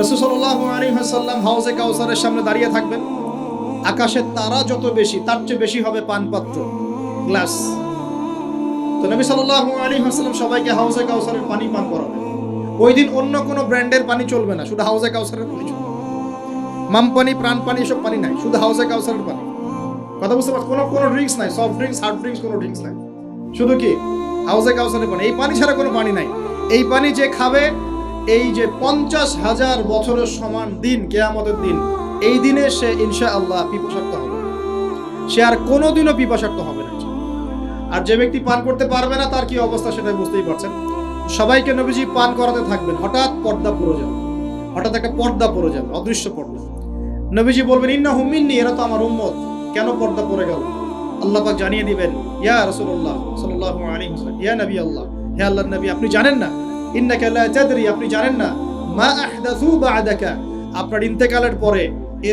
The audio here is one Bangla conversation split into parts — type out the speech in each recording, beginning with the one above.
রসুসল্লাহ হাউজে কাউসারের সামনে দাঁড়িয়ে থাকবেন। আকাশের তারা যত বেশি, তার চেয়ে বেশি হবে পানপাত্র, গ্লাস। তো নবী সাল্লাহ আলী হাসাল্লাম সবাইকে হাউজে কাউসারের পানি পান করাবে। ওই দিন অন্য কোনো ব্র্যান্ডের পানি চলবে না, শুধু হাউজে কাউসারের পানি চলবে। মাম পানি, প্রাণ পানি, এসব পানি নাই, শুধু হাউজে কাউসারের পানি। কথা বুঝতে পারছ কোনো কোনো ড্রিঙ্কস নাই সফট ড্রিঙ্কস হার্ড ড্রিঙ্কস কোনো ড্রিঙ্কস নাই। শুধু কি? হাউজে কাউসারের পানি। এই পানি ছাড়া কোনো পানি নাই। এই পানি যে খাবে এই যে পঞ্চাশ হাজার বছরের সমান দিন, কেয়ামতের দিন, এই দিনে সে ইনশা আল্লাহ পিপাসার্থ হবে। সে আর কোনোদিনও পিপাসার্থ হবে না। আর যে ব্যক্তি পান করতে পারবে না, তার কি অবস্থা সেটা বুঝতেই পারছেন? সবাইকে নবীজি পান করাতে থাকবেন। হঠাৎ পর্দা পড়ে যাবে। হঠাৎ একটা পর্দা পড়ে যাবে, অদৃশ্য পর্দা। নবীজি বলবেন ইন্না হুমিন্নি এরা তো আমার উম্মত। কেন পর্দা পড়ে গেল? আল্লাহ পাক জানিয়ে দিবেন, ইয়া রাসূলুল্লাহ সাল্লাল্লাহু আলাইহি ওয়াসাল্লাম, ইয়া নবী আল্লাহ, হে আল্লাহর নবী, আপনি জানেন না ইন্নাকা লা তাদরি, আপনি জানেন না। মা আহদাসু বা'দাকা। আপনার ইন্তেকালের পরে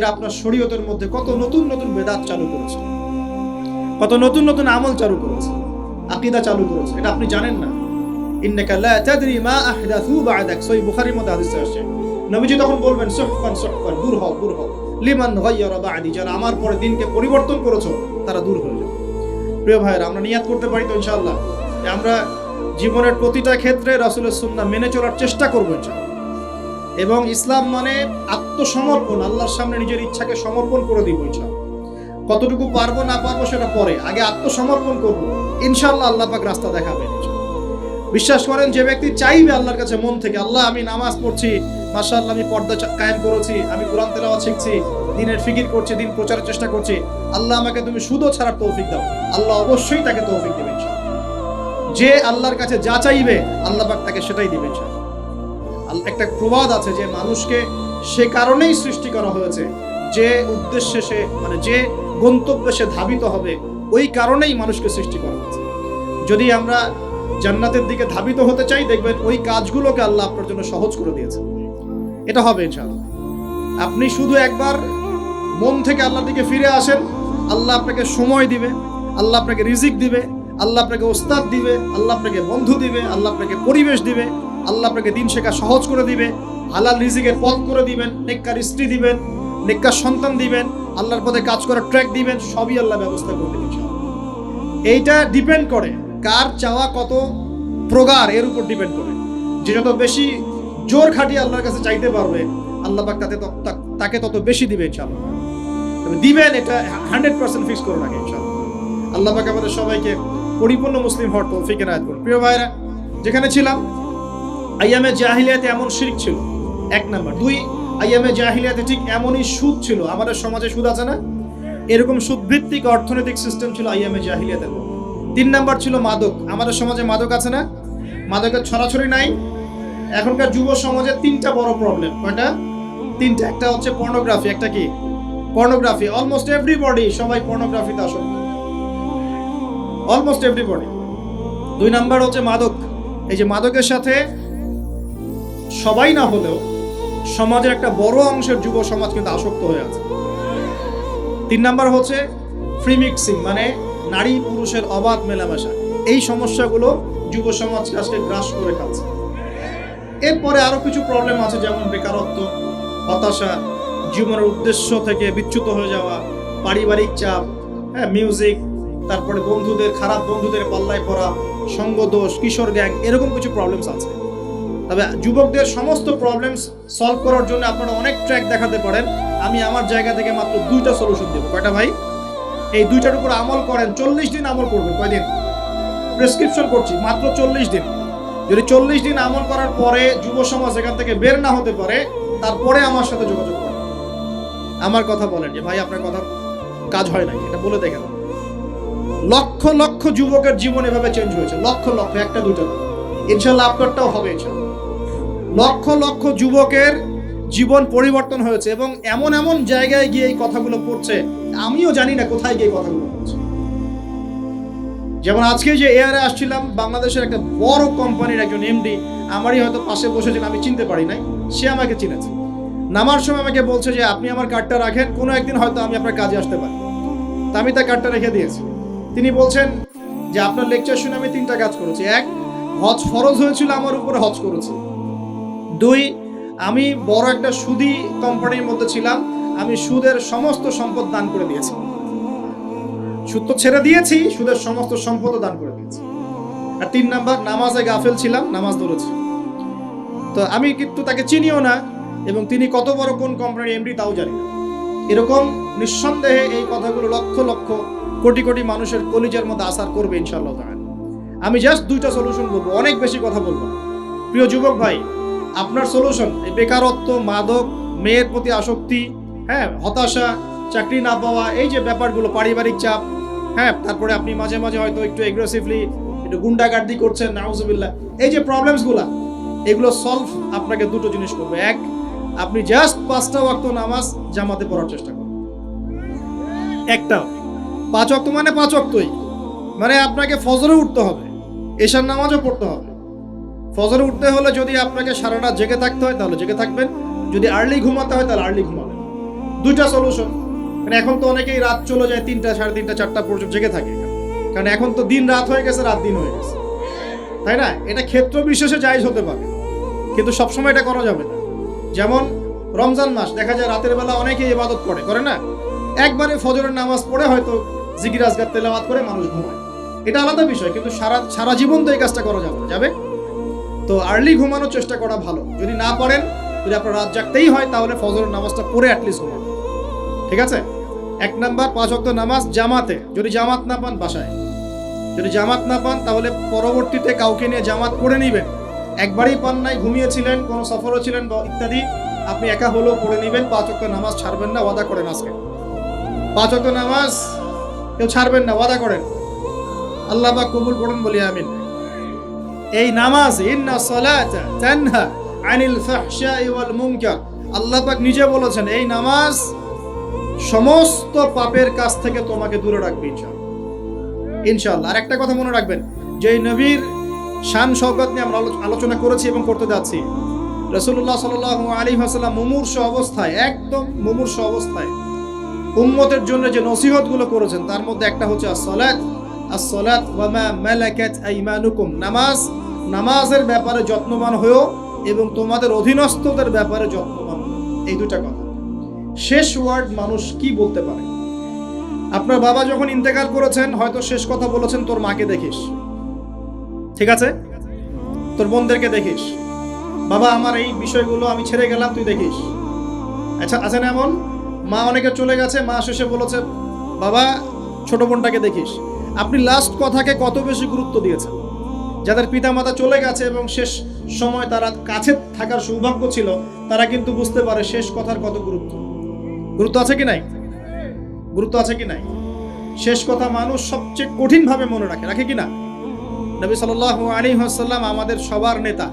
আপনার শরীয়তের মধ্যে কত নতুন নতুন বেদাত চালু করেছে। কত নতুন নতুন আমল চালু করেছে। আকীদা চালু করেছে। এটা আপনি জানেন না। ইন্নাকা লা তাদরি মা আহদাসু বা'দাক। সহিহ বুখারীর মধ্যে হাদিস নবীজি তখন বলবেন, সুহফান সুহফান, দূর হও দূর হও। লিমান গায়্যারা বা'দি? যারা আমার পরে দিনকে পরিবর্তন করেছ, তারা দূর হয়ে যাও প্রিয় ভাইয়েরা, আমরা নিয়াত করতে পারি তো ইনশাআল্লাহ? আমরা জীবনের প্রতিটা ক্ষেত্রে রাসূলের সুন্নাহ মেনে চলার চেষ্টা করব এবং ইসলাম মানে আত্মসমর্পণ, আল্লাহর সামনে নিজের ইচ্ছাকে সমর্পণ করে দিব ইনশাআল্লাহ। কতটুকু পারব না পারব সেটা পরে, আগে আত্মসমর্পণ করব, ইনশাআল্লাহ আল্লাহ পাক রাস্তা দেখাবেন বিশ্বাস করেন, যে ব্যক্তি চাইবে আল্লাহর কাছে মন থেকে, আল্লাহ আমি নামাজ পড়ছি, মাশাআল্লাহ আমি পর্দা কায়েম করেছি, আমি কোরআন তেলাওয়াত শিখছি, দিনের ফিকির করছি, দিন প্রচারের চেষ্টা করছি, আল্লাহ আমাকে তুমি সুদও ছাড়ার তৌফিক দাও, আল্লাহ অবশ্যই তাকে তৌফিক দেবে ইনশাআল্লাহ। যে আল্লাহর কাছে যা চাইবে, আল্লাহ পাক তাকে সেটাই দিবে ইনশাআল্লাহ। একটা প্রবাদ আছে যে মানুষকে সে কারণেই সৃষ্টি করা হয়েছে, যে উদ্দেশ্যে সে মানে যে গন্তব্যে সে ধাবিত হবে, ওই কারণেই মানুষকে সৃষ্টি করা হয়েছে। যদি আমরা জান্নাতের দিকে ধাবিত হতে চাই, দেখবেন ওই কাজগুলোকে আল্লাহ আপনার জন্য সহজ করে দিয়েছে। এটা হবে ইনশাআল্লাহ। আপনি শুধু একবার মন থেকে আল্লাহর দিকে ফিরে আসেন, আল্লাহ আপনাকে সময় দিবে, আল্লাহ আপনাকে রিজিক দিবে আল্লাহ আপনাকে ওস্তাদ দিবে, আল্লাহ আপনাকে বন্ধু দিবে, আল্লাহ আপনাকে পরিবেশ দিবে, আল্লাহ আপনাকে দিন শেখা সহজ করে দিবে, হালাল রিজিকের পথ করে দিবেন, নেককার স্ত্রী দিবেন, নেককার সন্তান দিবেন, আল্লাহর পথে কাজ করার ট্র্যাক দিবেন, সবই আল্লাহ ব্যবস্থা করে দিবেন এইটা ডিপেন্ড করে কার চাওয়া কত প্রগার এর উপর ডিপেন্ড করে। যে যত বেশি জোর খাটিয়ে আল্লাহর কাছে চাইতে পারবে, আল্লাহ পাক তাতে তাকে তত বেশি দিবে ইনশাআল্লাহ। দিবেন এটা হান্ড্রেড পার্সেন্ট ফিক্স করে রাখে ইনশাআল্লাহ। আল্লাহ পাক আমাদের সবাইকে পরিপূর্ণ মুসলিম হওয়ার তৌফিক এনায়েত করুন। প্রিয় ভাইরা যেখানে ছিলাম, আইয়ামে জাহিলিয়াতে এমন শিরক ছিল, এক নাম্বার। দুই, আইয়ামে জাহিলিয়াতে ঠিক এমনই সুদ ছিল, আমাদের সমাজে সুদ আছে না? এরকম সুদভিত্তিক অর্থনৈতিক সিস্টেম ছিল আইয়ামে জাহিলিয়াতের মধ্যে। তিন নাম্বার ছিল মাদক, আমাদের সমাজে মাদক আছে না? মাদকের ছড়াছড়ি নাই। এখনকার যুব সমাজে তিনটা বড় প্রবলেম কয়টা? তিনটা। একটা হচ্ছে পর্নোগ্রাফি একটা কি? পর্নোগ্রাফি অলমোস্ট এভরিবডি সবাই পর্নোগ্রাফিতে আসক্ত। অলমোস্ট এভরিবডি দুই নাম্বার হচ্ছে মাদক। এই যে মাদকের সাথে সবাই না হলেও সমাজের একটা বড় অংশের যুব সমাজ কিন্তু আসক্ত হয়ে আছে। তিন নাম্বার হচ্ছে ফ্রি মিক্সিং মানে নারী পুরুষের অবাধ মেলামেশা। এই সমস্যাগুলো যুব সমাজ আজকে গ্রাস করে খাচ্ছে। এরপরে আরও কিছু প্রবলেম আছে, যেমন বেকারত্ব, হতাশা, জীবনের উদ্দেশ্য থেকে বিচ্যুত হয়ে যাওয়া, পারিবারিক চাপ হ্যাঁ মিউজিক তারপরে বন্ধুদের, খারাপ বন্ধুদের পাল্লায় পড়া সঙ্গদোষ কিশোর গ্যাং, এরকম কিছু প্রবলেমস আছে। তবে যুবকদের সমস্ত প্রবলেমস সলভ করার জন্য আপনারা অনেক ট্র্যাক দেখাতে পারেন। আমি আমার জায়গা থেকে মাত্র দুইটা সলিউশন দেবো। কয়টা ভাই? এই দুইটার উপর আমল করেন, চল্লিশ দিন আমল করবেন। কয়দিন? প্রেসক্রিপশন করছি, মাত্র চল্লিশ দিন। যদি চল্লিশ দিন আমল করার পরে যুব সমাজ এখান থেকে বের না হতে পারে, তারপরে আমার সাথে যোগাযোগ করেন। আমার কথা বলেন যে ভাই, আপনার কথা কাজ হয় নাই, এটা বলে দেখেন। লক্ষ লক্ষ যুবকের জীবন এভাবে চেঞ্জ হয়েছে। লক্ষ লক্ষ, একটা দুটো ইনশাল্লাহ আপনারটাও হবে লক্ষ লক্ষ যুবকের জীবন পরিবর্তন হয়েছে এবং এমন এমন জায়গায় গিয়ে এই কথাগুলো পড়ছে, আমিও জানি না কোথায় গিয়ে কথাগুলো পড়ছে। যেমন আজকে যে এয়ারে আসছিলাম, বাংলাদেশের একটা বড় কোম্পানির একজন এমডি আমারই হয়তো পাশে বসেছেন আমি চিনতে পারি নাই, সে আমাকে চিনেছে। নামার সময় আমাকে বলছে যে, আপনি আমার কার্ডটা রাখেন, কোনো একদিন হয়তো আমি আপনার কাজে আসতে পারি। তা আমি তার কার্ডটা রেখে দিয়েছি। তিনি বলছেন যে আপনার লেকচার শুনে আমি তিনটা কাজ করেছি। এক, হজ ফরজ হয়েছিল, আমার উপরে হজ করেছি। দুই, আমি বড় একটা সুদি কোম্পানির মধ্যে ছিলাম, আমি সুদের সমস্ত সম্পদ দান করে দিয়েছি। সুদ তো ছেড়ে দিয়েছি, সুদের সমস্ত সম্পদও দান করে দিয়েছি। আর তিন নাম্বার, নামাজে গাফেল ছিলাম, নামাজ ধরেছি। তো আমি কিন্তু তাকে চিনিও না, এবং তিনি কত বড় কোন কোম্পানির এমডি তাও জানি না। এরকম নিঃসন্দেহে এই কথাগুলো লক্ষ লক্ষ কোটি কোটি মানুষের কলিজার মধ্যে আসার করবে ইনশাআল্লাহ তাআলা আমি জাস্ট দুইটা সলিউশন বলব, অনেক বেশি কথা বলব প্রিয় যুবক ভাই, আপনার সলিউশন বেকারত্ব, মাদক, মেয়ের প্রতি আসক্তি হ্যাঁ হতাশা, চাকরি না পাওয়া, এই যে ব্যাপারগুলো, পারিবারিক চাপ হ্যাঁ তারপরে আপনি মাঝে মাঝে হয়তো একটু এগ্রেসিভলি একটু গুন্ডাগার্দি করছেন, নাউজুবিল্লাহ। এই যে প্রবলেমসগুলো এগুলো সলভ আপনাকে দুটো জিনিস করবে। এক, আপনি জাস্ট পাঁচটা ওয়াক্ত নামাজ জামাতে পড়ার চেষ্টা করুন। একটা পাঁচ ওয়াক্ত মানে পাঁচ ওয়াক্তই। মানে আপনাকে ফজরে উঠতে হবে। এশার নামাজও পড়তে হবে। ফজরে উঠতে হলে যদি আপনাকে সারা রাত জেগে থাকতে হয়, তাহলে জেগে থাকবেন। যদি আর্লি ঘুমাতে হয়, তাহলে আর্লি ঘুমাবেন। দুইটা সলিউশন মানে এখন তো অনেকেই রাত চলে যায় তিনটা, সাড়ে তিনটা, চারটা পর্যন্ত জেগে থাকে। কারণ এখন তো দিন রাত হয়ে গেছে, রাত দিন হয়ে গেছে। তাই না? এটা ক্ষেত্র বিশেষে জায়জ হতে পারে। কিন্তু সবসময় এটা করা যাবে না। যেমন রমজান মাস, দেখা যায় রাতের বেলা অনেকেই ইবাদত করে। করে না? একবারে ফজরের নামাজ পড়ে হয়তো জিকির, আজগার, তেলাওয়াত করে মানুষ ঘুমায়। এটা আলাদা বিষয়, কিন্তু সারা সারা জীবন তো এই কাজটা করা যাবে যাবে? তো আর্লি ঘুমানোর চেষ্টা করা ভালো। যদি না পারেন, যদি আপনার রাত জাগতেই হয়, তাহলে ফজরের নামাজটা পড়ে অ্যাটলিস্ট ঘুমানো ঠিক আছে? এক নাম্বার, পাঁচ অক্ট নামাজ জামাতে। যদি জামাত না পান, বাসায়। যদি জামাত না পান, তাহলে পরবর্তীতে কাউকে নিয়ে জামাত করে নেবেন। একবারই পান নাই, ঘুমিয়েছিলেন, কোনো সফরও ছিলেন বা ইত্যাদি, আপনি একা হলেও পড়ে নেবেন, পাঁচ অক্ট নামাজ ছাড়বেন না, ওয়াদা করেন আজকে। পাঁচ নামাজ কেউ ছাড়বেন না, ওয়াদা করেন। আল্লাহ বা কবুল করুন বলি আমিন। এই নামাজ, ইন্না সালাতা তানহা আনিল ফাহশাই ওয়াল মুনকার। আল্লাহ পাক নিজে বলেছেন, এই নামাজ সমস্ত পাপের কাছ থেকে তোমাকে দূরে রাখবে ইনশাআল্লাহ। আর একটা কথা মনে রাখবেন যে নবীর শান শওকত নিয়ে আমরা আলোচনা করেছি এবং করতে যাচ্ছি রসুল্লাহ সাল আলী হাসাল্লাম মুমূর্ষ অবস্থায়, একদম মুমূর্ষ অবস্থায় উম্মতের জন্য যে নসিহতগুলো করেছেন, তার মধ্যে একটা হচ্ছে আসসালাত। আসসালাত ওয়া মা মালাকাত আইমানুকুম। নামাজ, নামাজের ব্যাপারে যত্নবান হয়েও এবং তোমাদের অধীনস্থদের ব্যাপারে যত্নবান এই দুটা কথা। শেষ ওয়ার্ড মানুষ কি বলতে পারে? আপনার বাবা যখন ইন্তেকাল করেছেন, হয়তো শেষ কথা বলেছেন, তোর মাকে দেখিস। ঠিক আছে? তোর বোনদেরকে দেখিস। বাবা, আমার এই বিষয়গুলো আমি ছেড়ে গেলাম, তুই দেখিস। আচ্ছা আছে না এমন? মা অনেকে চলে গেছে, মা শেষে বলেছে, বাবা, ছোট বোনটাকে দেখিস। আপনি লাস্ট কথাকে কত বেশি গুরুত্ব দিয়েছেন? যাদের পিতামাতা চলে গেছে এবং শেষ সময় তারা কাছে থাকার সৌভাগ্য ছিল, তারা কিন্তু বুঝতে পারে শেষ কথার কত গুরুত্ব। গুরুত্ব আছে কি নাই? গুরুত্ব আছে কি নাই? শেষ কথা মানুষ সবচেয়ে কঠিনভাবে মনে রাখে। রাখে কি না? নবী সাল্লাল্লাহু আলাইহি ওয়াসাল্লাম আমাদের সবার নেতা,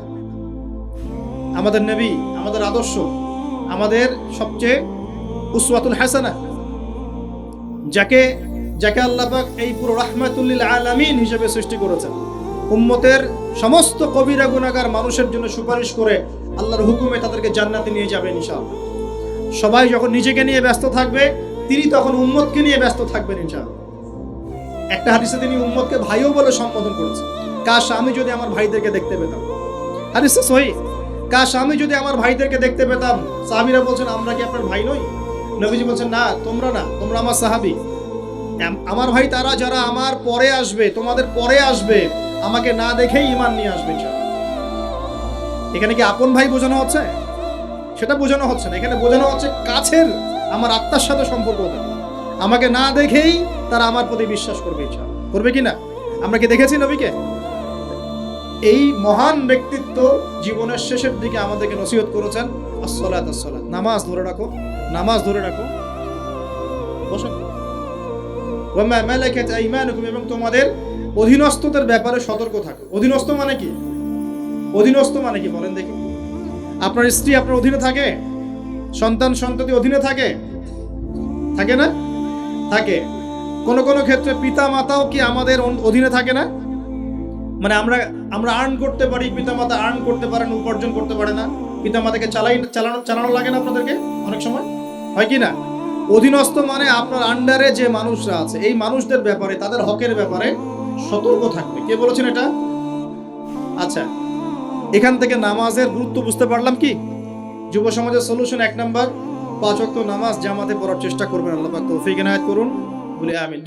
আমাদের নবী, আমাদের আদর্শ, আমাদের সবচেয়ে উসওয়াতুল হাসানা। যাকে যাকে আল্লাহ পাক এই পুরো রাহমাতুল্লিল আলামিন হিসেবে সৃষ্টি করেছেন। উম্মতের সমস্ত কবিরা গুনাহগার মানুষের জন্য সুপারিশ করে আল্লাহর হুকুমে তাদেরকে জান্নাতে নিয়ে যাবেন ইনশাআল্লাহ। সবাই যখন নিজেকে নিয়ে ব্যস্ত থাকবে, তিনি তখন উম্মতকে নিয়ে ব্যস্ত থাকবেন ইনশাআল্লাহ। একটা হাদিসে তিনি উম্মতকে ভাইও বলে সম্বোধন করেছেন। কাশ, আমি যদি আমার ভাইদেরকে দেখতে পেতাম। হাদিসটা সহি। কাশ, আমি যদি আমার ভাইদেরকে দেখতে পেতাম, সাহাবিরা বলছেন, আমরা কি আপনার ভাই নই? নবীজি বলছেন, না, তোমরা না, তোমরা আমার সাহাবি। আমার ভাই তারা যারা আমার পরে আসবে, তোমাদের পরে আসবে, আমাকে না দেখেই ইমান নিয়ে আসবে এখানে কি আপন ভাই বোঝানো হচ্ছে? সেটা বোঝানো হচ্ছে না। এখানে বোঝানো হচ্ছে কাছের আমার আত্মার সাথে সম্পর্ক আমাকে না দেখেই তারা আমার প্রতি বিশ্বাস করবে ইচ্ছা করবে কি না? আমরা কি দেখেছি নবীকে? এই মহান ব্যক্তিত্ব জীবনের শেষের দিকে আমাদেরকে নসিহত করেছেন, আসসালাত আসসালাত। নামাজ ধরে রাখো। নামাজ ধরে রাখো। বসেন এবং তোমাদের অধীনস্থদের ব্যাপারে সতর্ক থাকো। অধীনস্থ মানে কি? অধীনস্থ মানে কি? বলেন দেখি। আপনার স্ত্রী আপনার অধীনে থাকে? সন্তান সন্ততি অধীনে থাকে? থাকে না? থাকে। কোন কোন ক্ষেত্রে পিতা মাতাও কি আমাদের অধীনে থাকে না? মানে আমরা আমরা আর্ন করতে পারি পিতা মাতা আর্ন করতে পারেন, উপার্জন করতে পারে না। পিতা মাতাকে চালাই চালানো চালানো লাগে না আপনাদেরকে? অনেক সময়? হয় কি না? অধীনস্থ মানে আপনার আন্ডারে যে মানুষরা আছে, এই মানুষদের ব্যাপারে, তাদের হকের ব্যাপারে সতর্ক থাকবে। কে বলেছেন এটা? আচ্ছা এখান থেকে নামাজের গুরুত্ব বুঝতে পারলাম কি? যুব সমাজের সলিউশন এক নাম্বার পাঁচ ওয়াক্ত নামাজ জামাতে পড়ার চেষ্টা করবেন, আল্লাহ তৌফিক এনায়ত করুন। বলে আমিন।